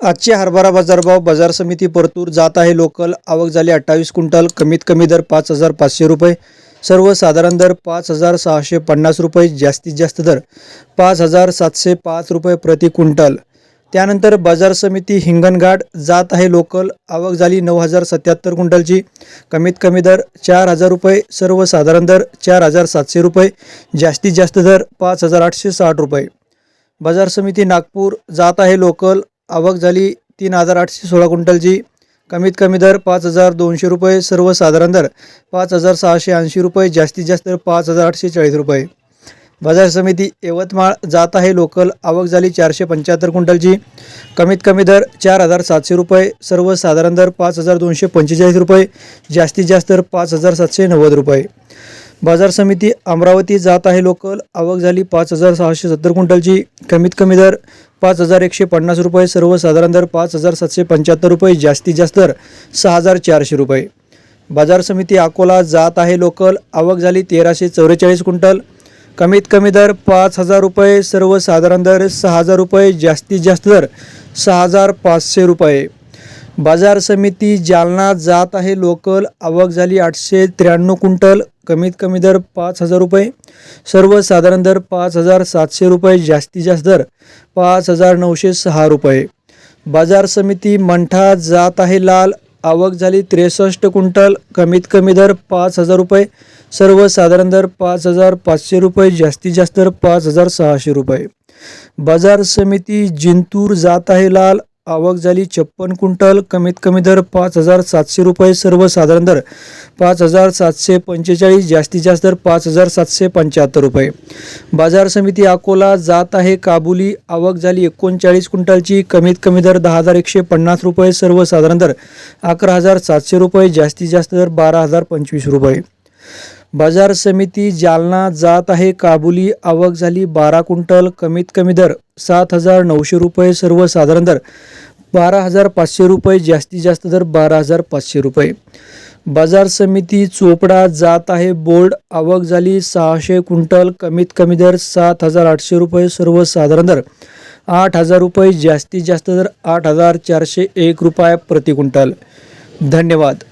आजचे हरभरा बाजारभाव बाजार समिती परतूर जात आहे. लोकल आवक झाली अठ्ठावीस क्विंटल कमीत कमी दर पाच हजार पाचशे रुपये. सर्वसाधारण दर पाच हजार सहाशे पन्नास रुपये जास्तीत जास्त दर पाच हजार सातशे पाच रुपये प्रति क्विंटल. त्यानंतर बाजार समिती हिंगणघाट जात आहे. लोकल आवक झाली नऊ हजार सत्याहत्तर क्विंटलची कमीत कमी दर चार हजार रुपये. सर्वसाधारण दर चार हजार सातशे रुपये जास्तीत जास्त दर पाच हजार आठशे साठ रुपये. बाजार समिती नागपूर जात आहे. लोकल आवक झाली तीन हजार आठशे सोळा क्विंटलची. कमीत कमी दर पाच हजार दोनशे रुपये सर्वसाधारण दर पाच हजार सहाशे ऐंशी रुपये जास्तीत जास्त दर पाच हजार आठशे चाळीस रुपये. बाजार समिती यवतमाळ जात आहे लोकल आवक झाली चारशे पंच्याहत्तर क्विंटलची. कमीत कमी दर चार हजार सातशे रुपये सर्वसाधारण दर पाच हजार दोनशे पंचेचाळीस रुपये जास्तीत जास्त दर पाच हजार सातशे नव्वद रुपये. बाजार समिती अमरावती जात आहे लोकल आवक झाली पाच हजार सहाशे सत्तर क्विंटलची. कमीत कमी दर पाच हजार एकशे पन्नास रुपये सर्वसाधारण दर पाच हजार सातशे पंच्याहत्तर रुपये जास्तीत जास्त दर सहा हजार चारशे रुपये. बाजार समिती अकोला जात आहे लोकल आवक झाली तेराशे चौवेचाळीस क्विंटल. कमीत कमी दर पाच हजार रुपये सर्वसाधारण दर सहा हजार रुपये जास्तीत जास्त दर सहा हजार पाचशे रुपये. बाजार समिती जालना जात आहे लोकल आवक झाली आठशे त्र्याण्णव क्विंटल. कमीत कमी दर पाच हजार रुपये. सर्वसाधारण दर पाच हजार सातशे रुपये जास्तीत जास्त दर पाच हजार नऊशे सहा रुपये. बाजार समिती मंठा जात आहे लाल आवक झाली त्रेसष्ट क्विंटल कमीत कमी दर पाच हजार रुपये. सर्वसाधारण दर पाच हजार पाचशे रुपये जास्तीत जास्त दर पाच हजार सहाशे रुपये. बाजार समिती जिंतूर जात आहे लाल आवक झाली छप्पन क्विंटल कमीत कमी दर पाच हजार सातशे रुपये सर्वसाधारण दर. पाच हजार सातशे पंचेचाळीस जास्तीत जास्त दर पाच हजार सातशे पंच्याहत्तर रुपये. बाजार समिती अकोला जात आहे काबुली. आवक झाली एकोणचाळीस क्विंटलची कमीत कमी दर दहा हजार एकशे पन्नास रुपये सर्वसाधारण दर. अकरा हजार सातशे रुपये जास्तीत जास्त दर बारा हजार पंचवीस रुपये. बाजार समिती जालना जात आहे. काबुली आवक झाली बारा क्विंटल कमीत कमी दर सात हजार नऊशे रुपये सर्वसाधारण दर बारा हजार पाचशे रुपये जास्तीत जास्त दर बारा हजार पाचशे रुपये. बाजार समिती चोपडा जात आहे. बोर्ड आवक झाली सहाशे क्विंटल कमीत कमी दर सात हजार आठशे रुपये सर्वसाधारण दर आठ हजार रुपये जास्तीत जास्त दर आठ हजार चारशे एक रुपये प्रति क्विंटल. धन्यवाद.